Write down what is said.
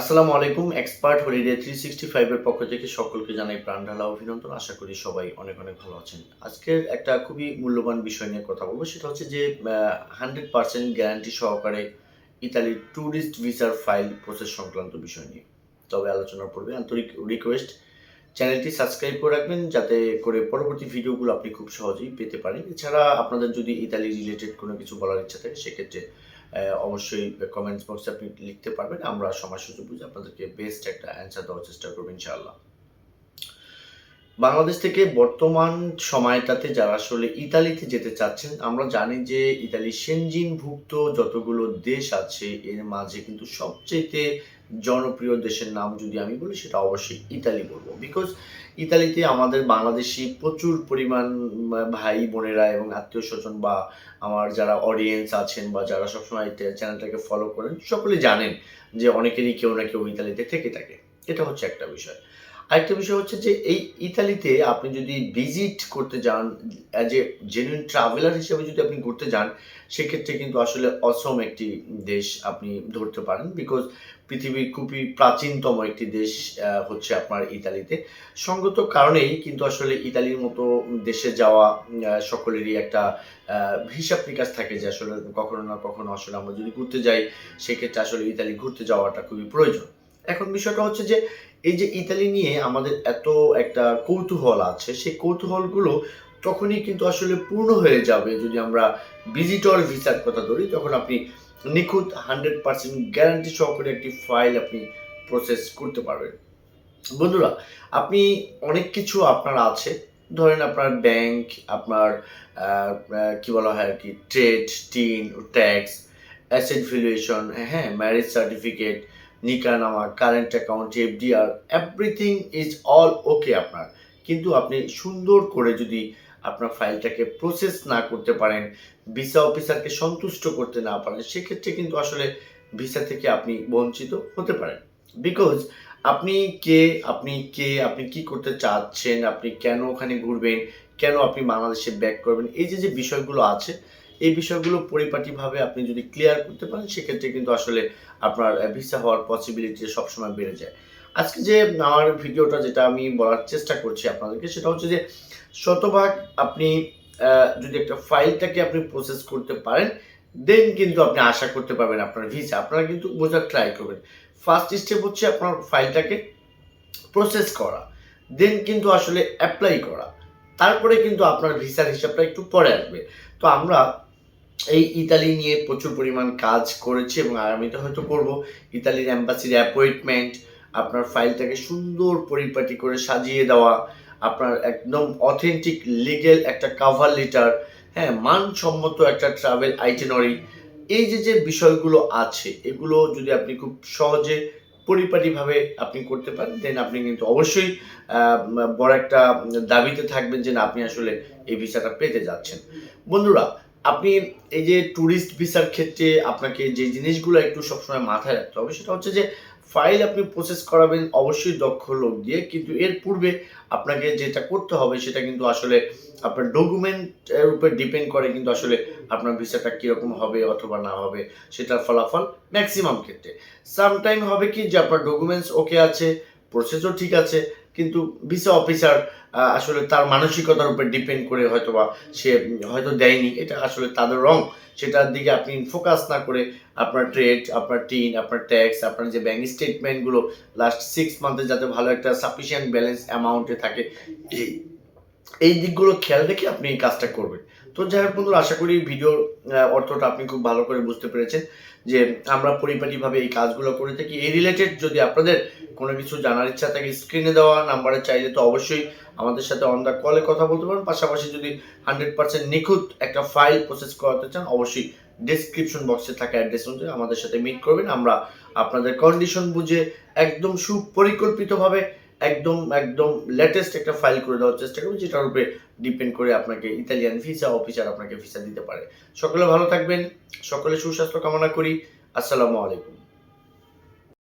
আসসালামু আলাইকুম, expert holiday three sixty ফাইভের পক্ষ থেকে সকলকে জানাই প্রাণ ঢালা অভিনন্দন। আশা করি সবাই অনেক অনেক ভালো আছেন। আজকের একটা খুবই মূল্যবান বিষয় নিয়ে কথা বলব, সেটা হচ্ছে যে হান্ড্রেড পার্সেন্ট গ্যারান্টি সহকারে ইতালির ট্যুরিস্ট ভিসার ফাইল প্রসেস সংক্রান্ত বিষয় নিয়ে। তবে আলোচনার পূর্বে আন্তরিক রিকোয়েস্ট চ্যানেলটি সাবস্ক্রাইব করে রাখবেন, যাতে করে পরবর্তী ভিডিওগুলো আপনি খুব সহজেই পেতে পারেন। এছাড়া আপনাদের যদি ইতালি রিলেটেড কোনো কিছু বলার ইচ্ছা থাকে, সেক্ষেত্রে অবশ্যই কমেন্টস বক্সে আপনি লিখতে পারবেন, আমরা সময় সুযোগ বুঝে আপনাদেরকে বেস্ট একটা অ্যান্সার দেওয়ার চেষ্টা করব, ইনশাআল্লাহ। বাংলাদেশ থেকে বর্তমান সময়টাতে যারা আসলে ইতালিতে যেতে চাচ্ছেন, আমরা জানি যে ইতালি সেনজিনভুক্ত যতগুলো দেশ আছে, এর মাঝে কিন্তু সবচেয়ে জনপ্রিয় দেশের নাম যদি আমি বলি, সেটা অবশ্যই ইতালি বলব। বিকজ ইতালিতে আমাদের বাংলাদেশি প্রচুর পরিমাণ ভাই বোনেরা এবং আত্মীয় স্বজন বা আমার যারা অডিয়েন্স আছেন বা যারা সবসময় চ্যানেলটাকে ফলো করেন, সকলে জানেন যে অনেকেরই কেউ না কেউ ইতালিতে থেকে থাকে। এটা হচ্ছে একটা বিষয়। আরেকটা বিষয় হচ্ছে যে এই ইতালিতে আপনি যদি ভিজিট করতে যান অ্যাজ এ জেনুইন ট্রাভেলার হিসেবে যদি আপনি ঘুরতে যান, সেক্ষেত্রে কিন্তু আসলে অসম একটি দেশ আপনি ধরতে পারেন বিকজ পৃথিবীর খুবই প্রাচীনতম একটি দেশ হচ্ছে আপনার ইতালিতে। সঙ্গত কারণেই কিন্তু আসলে ইতালির মতো দেশে যাওয়া সকলেরই একটা হিসাব নিকাশ থাকে যে আসলে কখনো না কখনো আসলে আমরা যদি ঘুরতে যাই, সেক্ষেত্রে আসলে ইতালি ঘুরতে যাওয়াটা খুবই প্রয়োজন। এখন বিষয়টা হচ্ছে যে, এই যে ইতালি নিয়ে আমাদের এত একটা কৌতূহল আছে, সেই কৌতূহলগুলো তখনই কিন্তু আসলে পূর্ণ হয়ে যাবে যদি আমরা ভিজিটর ভিসার কথা ধরি, তখন আপনি নিখুঁত হান্ড্রেড পার্সেন্ট গ্যারান্টি সহকারে একটি ফাইল আপনি প্রসেস করতে পারবেন। বন্ধুরা, আপনি অনেক কিছু আপনার আছে, ধরেন আপনার ব্যাংক আপনার কি বলা হয় আর কি trade TIN tax asset valuation হ্যাঁ marriage certificate নিকানামা current account FDR everything is all okay আপনার। কিন্তু আপনি সুন্দর করে যদি আপনার ফাইলটাকে প্রসেস না করতে পারেন ভিসা অফিসারকে সন্তুষ্ট করতে না পারেন, সেক্ষেত্রে কিন্তু আসলে ভিসা থেকে আপনি বঞ্চিত হতে পারেন। বিকজ আপনি কে আপনি কে, আপনি কি করতে চাচ্ছেন, আপনি কেন ওখানে ঘুরবেন কেন আপনি বাংলাদেশে ব্যাক করবেন? এই যে যে বিষয়গুলো আছে, এই বিষয়গুলো পরিপাটিভাবে আপনি যদি ক্লিয়ার করতে পারেন, সেক্ষেত্রে কিন্তু আসলে আপনার ভিসা হওয়ার পসিবিলিটি সবসময় বেড়ে যায়। আজকে যে, আমার ভিডিওটা যেটা আমি বলার চেষ্টা করছি আপনাদেরকে, সেটা হচ্ছে যে, শতভাগ আপনি যদি একটা ফাইলটাকে আপনি প্রসেস করতে পারেন দেন কিন্তু আপনি আশা করতে পারবেন আপনার ভিসা আপনারা কিন্তু বোঝার ট্রাই করবেন। ফার্স্ট স্টেপ হচ্ছে আপনার ফাইলটাকে প্রসেস করা দেন কিন্তু আসলে অ্যাপ্লাই করা। তারপরে কিন্তু আপনার ভিসার হিসাবটা একটু পরে আসবে। তো আমরা এই ইতালি নিয়ে প্রচুর পরিমাণ কাজ করেছি এবং আগামীতে হয়তো করব। ইতালির অ্যাম্বাসির অ্যাপয়েন্টমেন্ট আপনার ফাইলটাকে সুন্দর পরিপাটি করে সাজিয়ে দেওয়া, আপনার একদম অথেন্টিক লিগেল একটা কাভার লেটার হ্যাঁ মানসম্মত একটা ট্রাভেল আইটেনারি এই যে যে বিষয়গুলো আছে, এগুলো যদি আপনি খুব সহজে পরিপাটিভাবে আপনি করতে পারেন দেন আপনি কিন্তু অবশ্যই বড় একটা দাবিতে থাকবেন যে না, আপনি আসলে এই ভিসাটা পেতে যাচ্ছেন। বন্ধুরা, আপনি এই যে ট্যুরিস্ট ভিসার ক্ষেত্রে আপনাকে যে জিনিসগুলো একটু সবসময় মাথায় রাখতে হবে সেটা হচ্ছে যে ফাইল আপনি প্রসেস করাবেন, অবশ্যই দক্ষ লোক দিয়ে। কিন্তু এর পূর্বে আপনাকে যেটা করতে হবে, সেটা কিন্তু আসলে আপনার ডকুমেন্টের উপর ডিপেন্ড করে কিন্তু আসলে আপনার ভিসাটা কীরকম হবে অথবা না হবে, সেটার ফলাফল ম্যাক্সিমাম ক্ষেত্রে। সামটাইম হবে কি যে আপনার ডকুমেন্টস ওকে আছে প্রসেসও ঠিক আছে কিন্তু ভিসা অফিসার আসলে তার মানসিকতার উপর ডিপেন্ড করে হয়তো বা সে হয়তো দেয়নি। এটা আসলে তাদের রং। সেটার দিকে আপনি ফোকাস না করে আপনার ট্রেড আপনার টিন আপনার ট্যাক্স আপনার যে ব্যাঙ্ক স্টেটমেন্টগুলো লাস্ট সিক্স মান্থে যাতে ভালো একটা সাফিসিয়েন্ট ব্যালেন্স অ্যামাউন্টে থাকে এই দিকগুলো খেয়াল রেখে আপনি এই কাজটা করবেন। তো যাই হোক বন্ধুরা, আশা করি ভিডিওর অর্থটা আপনি খুব ভালো করে বুঝতে পেরেছেন যে আমরা পরিপাটিভাবে এই কাজগুলো করে থাকি। এই রিলেটেড যদি আপনাদের কোনো কিছু জানার ইচ্ছা থাকে স্ক্রিনে দেওয়া নাম্বারে চাইলে তো অবশ্যই আমাদের সাথে অন দ্য কলে কথা বলতে পারেন। পাশাপাশি যদি হান্ড্রেড পার্সেন্ট নিখুঁত একটা ফাইল প্রসেস করাতে চান, অবশ্যই ডিসক্রিপশন বক্সে থাকা অ্যাড্রেস অনুযায়ী আমাদের সাথে মিট করবেন। আমরা আপনাদের কন্ডিশন বুঝে একদম সুপরিকল্পিতভাবে, একদম একদম লেটেস্ট একটা ফাইল করে দেওয়ার চেষ্টা করব, যেটার উপরে ডিপেন্ড করে আপনাকে ইতালিয়ান ভিসা অফিসার আপনাকে ভিসা দিতে পারে। সকলে ভালো থাকবেন, সকলে সুস্বাস্থ্য কামনা করি। আসসালামু আলাইকুম।